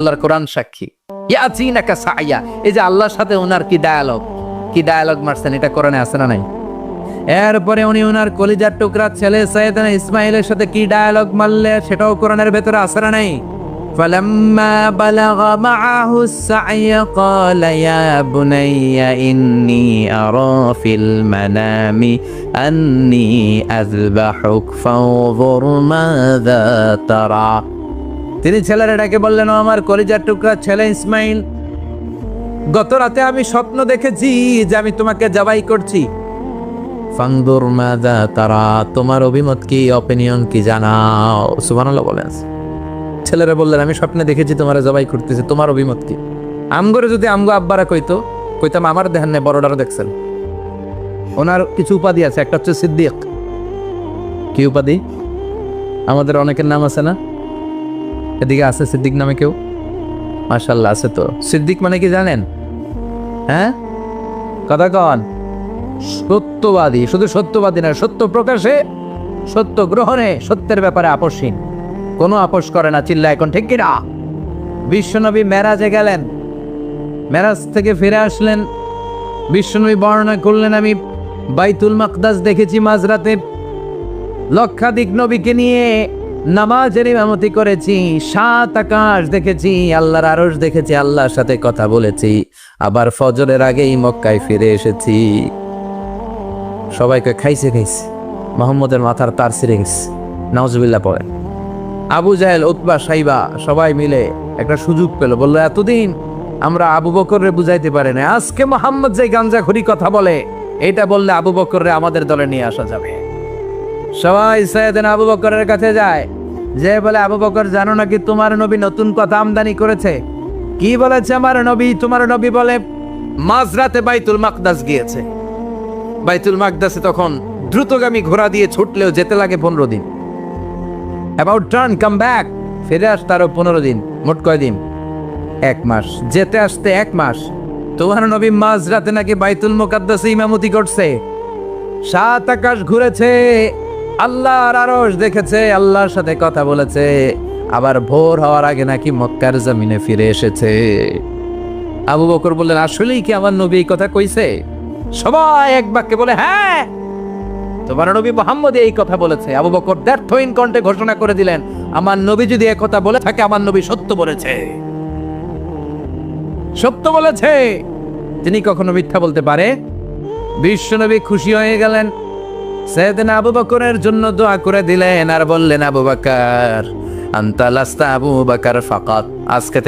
আল্লাহর কোরআন সাক্ষী ইয়াজিনাকা সাইয়া এই যে আল্লাহর সাথে ওনার কি ডায়ালগ কি ডায়ালগ মারছেন এটা কোরআনে আছে না নাই এরপরে উনি ওনার কলিজার টুকরা ছেলে সৈয়দনা ইসমাইলের সাথে কি ডায়ালগ মারলে সেটাও কোরআনের ভেতরে আছে না নাই فلما بلغ معه السعي قال يا بني إني أرى في المنام أني أذبحك فانظر ماذا ترى তিনি ছেলের ডাকে বললেন, "ও আমার কলিজার টুকরা ছেলে ইসমাইল, গত রাতে আমি স্বপ্ন দেখেছি যে আমি তোমাকে জবাই করছি। ফাংদুর মাদা তারা, তোমার অভিমত কি অপিনিয়ন কি জানাও? সুবহানাল্লাহ বলেন। ছেলেরা বললেন, আমি স্বপ্নে দেখেছি তোমার জবাই করতেছে, তোমার অভিমত কি? আমগরে যদি আমগো আব্বারা কইতো, কইতাম, আমার দেখান নেই বড়ডারও দেখছেন। ওনার কিছু উপাধি আছে, একটা হচ্ছে সিদ্দিক। কি উপাধি? আমাদের অনেকের নাম আছে না? এদিকে আছে সিদ্দিক নামে কেউ? মাশাল্লাহ আছে তো। সিদ্দিক মানে কি জানেন? হ্যাঁ? কথা কন। সত্যবাদী, শুধু সত্যবাদী না, সত্য প্রকাশে, সত্য গ্রহণে সত্যের ব্যাপারে আপসহীন কোনো আপোষ করে না চিল্লা এখন, ঠিক কিনা? বিশ্বনবী মেরাজে গেলেন। মেরাজ থেকে ফিরে আসলেন। বিশ্বনবী বর্ণনা করলেন, আমি বাইতুল মাকদাস দেখেছি মাঝরাতে। লক্ষাধিক নবীকে নিয়ে নামাজের ইমামতি করেছি, সাত আকাশ দেখেছি, আল্লাহর আরশ দেখেছি, আল্লাহর সাথে কথা বলেছি। আবার ফজরের আগেই মক্কায় ফিরে এসেছি। সবাইকে খাইছে খাইছে, মোহাম্মদের মাথার তার ছিঁড়ে গেছে নওয়াজবিল্লা পড়ে আবু জাহেল, উতবা, সাইবা, সবাই মিলে একটা সুযোগ পেল, বলল, এতদিন আমরা আবু বকররে বুঝাইতে পারি না আজকে মোহাম্মদ যে গাঞ্জাখুরি কথা বলে, এটা বললে আবু বকররে আমাদের দলে নিয়ে আসা যাবে। সবাই সৈয়দিন আবু বকরের কাছে যায়। যে বলে, আবু বকর, জানো নাকি তোমার নবী নতুন কথা আমদানি করেছে? কি বলেছে আমার নবী? তোমার নবী বলে, মাঝরাতে বাইতুল মাকদাস গিয়েছে। বাইতুল মাকদাসে তখন দ্রুতগামী ঘোড়া দিয়ে ছুটলেও যেতে লাগে পনেরো দিন। অ্যাবাউট টার্ন কাম ব্যাক ফিরে আসতে আরও পনেরো দিন, মোট কয় দিন? এক মাস। যেতে আসতে এক মাস। তোমার নবী মাঝরাতে নাকি বাইতুল মোকাদ্দাসে ইমামতি করছে? সাত আকাশ ঘুরেছে আল্লাহর আরশ দেখেছে, আল্লাহর সাথে কথা বলেছে। আবার ভোর হওয়ার আগে নাকি মক্কার জমিনে ফিরে এসেছে। আবু বকর বললেন, আসলেই কি আমার নবী এই কথা কইছে? সবাই এক বাক্যে বলে হ্যাঁ তোমার নবী মোহাম্মদ এই কথা বলেছে। আবু বকর ব্যর্থহীন কণ্ঠে ঘোষণা করে দিলেন, আমার নবী যদি কথা বলে থাকে, আমার নবী সত্য বলেছে। সত্য বলেছে। তিনি কখনো মিথ্যা বলতে পারে? বিশ্বনবী খুশি হয়ে গেলেন। সেদিন আবু বকরের জন্য দোয়া করে দিলেন আর বললেন, আবু বাকার আন্তালাস্তা আবু বাকার ফাকাত। আজকে থেকে